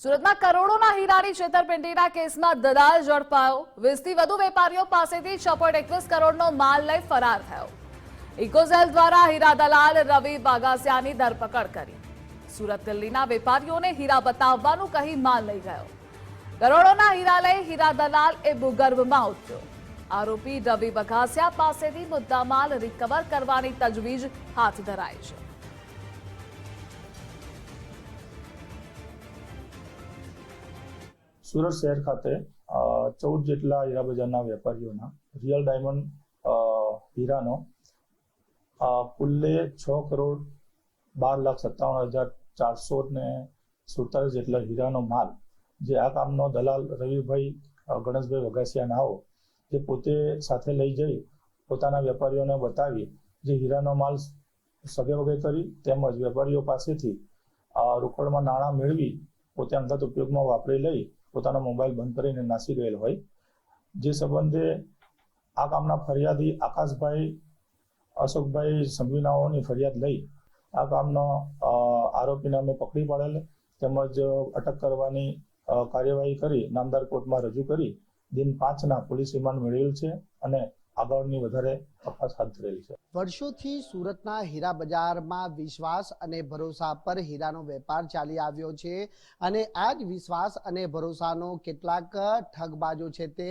સુરતમાં કરોડોના હીરાની છેતરપિંડીના કેસમાં દલાલ ઝડપાયો. વીસથી વધુ વેપારીઓ પાસેથી છ એકવીસ કરોડનો માલ લઈ ફરાર થયો. ઇકોઝેલ દ્વારા હીરા દલાલ રવિ બાગાસિયાની ધરપકડ કરી. સુરત દિલ્હીના વેપારીઓને હીરા બતાવવાનું કહી માલ લઈ ગયો. કરોડોના હીરા લઈ હીરા દલાલ એ ભૂગર્ભમાં ઉતર્યો. આરોપી રવિ બગાસિયા પાસેથી મુદ્દામાલ રિકવર કરવાની તજવીજ હાથ ધરાઈ છે. સુરત શહેર ખાતે ચૌદ જેટલા હીરા બજારના વેપારીઓના રિયલ ડાયમંડ હીરાનો કુલ્લે છ કરોડ બાર લાખ સત્તાવન હજાર ચારસો ને સુડતાલીસ જેટલા હીરાનો માલ, જે આ કામનો દલાલ રવિભાઈ ગણેશભાઈ વઘાસિયા નાઓ જે પોતે સાથે લઈ જઈ પોતાના વેપારીઓને બતાવી જે હીરાનો માલ સગે વગે કરી તેમજ વેપારીઓ પાસેથી રોકડમાં નાણાં મેળવી પોતે અંગત ઉપયોગમાં વાપરી લઈ પોતાનો મોબાઈલ બંધ કરીને નાસી ગયેલ હોય. જે સંબંધે આ કામના ફરિયાદી આકાશભાઈ, અશોકભાઈ સંઘવીનાઓની ફરિયાદ લઈ આ કામનો આરોપીને અમે પકડી પાડેલ, તેમજ અટક કરવાની કાર્યવાહી કરી, નામદાર કોર્ટમાં રજૂ કરી. દિન પાંચના પોલીસ રિમાન્ડ મેળવેલ છે અને આગળની વધારે તપાસ હાથ ધરેલી છે. વર્ષોથી સુરતના હીરા બજારમાં વિશ્વાસ અને ભરોસા પર હીરાનો વેપાર ચાલી આવ્યો છે અને આ જ વિશ્વાસ અને ભરોસાનો કેટલાક ઠગબાજો છે તે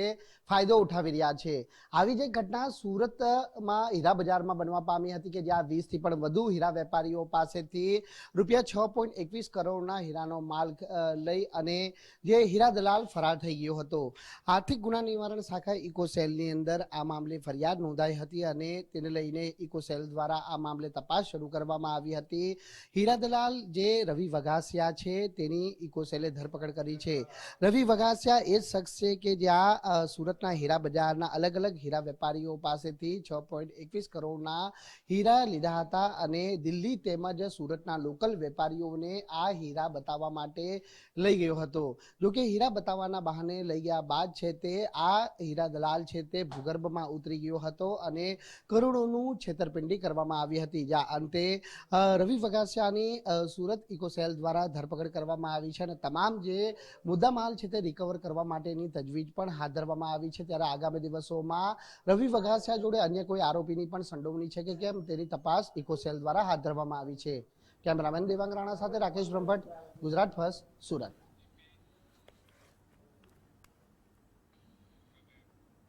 ફાયદો ઉઠાવી રહ્યા છે. આવી જે ઘટના સુરતમાં હીરા બજારમાં બનવા પામી હતી કે જ્યાં વીસથી પણ વધુ હીરા વેપારીઓ પાસેથી રૂપિયા છ પોઈન્ટ એકવીસ કરોડના હીરાનો માલ લઈ અને જે હીરા દલાલ ફરાર થઈ ગયો હતો. આર્થિક ગુના નિવારણ શાખા ઇકો સેલની અંદર આ મામલે ફરિયાદ નોંધાઈ હતી અને તેને લઈને ઇકોસેલ દ્વારા આ મામલે તપાસ શરૂ કરવામાં આવી હતી. હીરા દલાલ જે રવિ વઘાસિયા છે, તેની ઇકોસેલે ધરપકડ કરી છે. રવિ વઘાસિયા એ શખ્સ છે કે જ્યાં સુરતના હીરા બજારના અલગ અલગ હીરા વેપારીઓ પાસેથી છ પોઈન્ટ એકવીસ કરોડના હીરા લીધા હતા અને દિલ્હી તેમજ સુરતના લોકલ વેપારીઓને આ હીરા બતાવવા માટે લઈ ગયો હતો. જો કે હીરા બતાવવાના બહાને લઈ ગયા બાદ છે તે આ હીરા દલાલ છે તે ભૂગર્ભમાં ઉતરી ગયો હતો અને કરોડોનું છેતરપિંડી કરવામાં આવી હતી. જ્યાં અંતે રવિ વઘાસિયાની સુરત ઇકોસેલ દ્વારા ધરપકડ કરવામાં આવી છે અને તમામ જે મુદ્દામાલ છે તે રિકવર કરવા માટેની તજવીજ પણ હાથ ધરવામાં આવી છે. ત્યારે આગામી દિવસોમાં રવિ વઘાસિયા જોડે અન્ય કોઈ આરોપીની પણ સંડોવણી છે કે કેમ તેની તપાસ ઇકોસેલ દ્વારા હાથ ધરવામાં આવી છે. કેમેરામેન દેવાંગ રાણા સાથે રાકેશ બ્રહ્મભટ્ટ, ગુજરાત ફર્સ્ટ, સુરત.